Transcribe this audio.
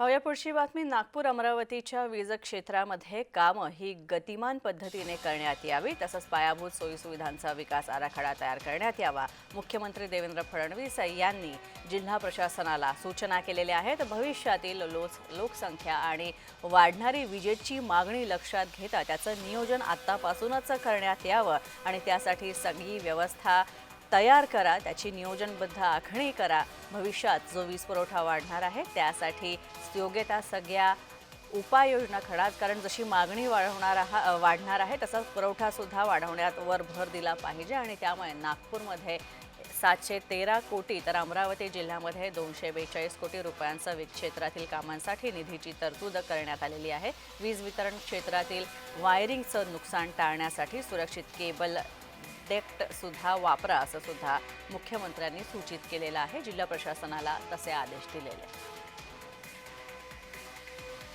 पाहूया पुढची बातमी नागपूर अमरावतीच्या वीज क्षेत्रामध्ये कामं ही गतिमान पद्धतीने करण्यात यावी तसंच पायाभूत सोयीसुविधांचा विकास आराखडा तयार करण्यात यावा. मुख्यमंत्री देवेंद्र फडणवीस यांनी जिल्हा प्रशासनाला सूचना केलेल्या आहेत. भविष्यातील लोक लोकसंख्या आणि वाढणारी विजेची मागणी लक्षात घेता त्याचं नियोजन आत्तापासूनच करण्यात यावं आणि त्यासाठी सगळी व्यवस्था तयार करा त्याची नियोजनबद्ध आखणी करा. भविष्यात जो वीज पुरवठा वाढणार आहे त्यासाठी योग्य त्या सगळ्या उपाययोजना खडा कारण जशी मागणी वाढवणार वाढणार आहे तसाच पुरवठासुद्धा वाढवण्यात वर भर दिला पाहिजे. आणि त्यामुळे नागपूरमध्ये सातशे तेरा कोटी तर अमरावती जिल्ह्यामध्ये दोनशे बेचाळीस कोटी रुपयांचा वीज क्षेत्रातील कामांसाठी निधीची तरतूद करण्यात आलेली आहे. वीज वितरण क्षेत्रातील वायरिंगचं नुकसान टाळण्यासाठी सुरक्षित केबल सुद्धा वापरा असं सुद्धा मुख्यमंत्र्यांनी सूचित केलेलं आहे जिल्हा प्रशासनाला तसे आदेश दिलेले आहेत.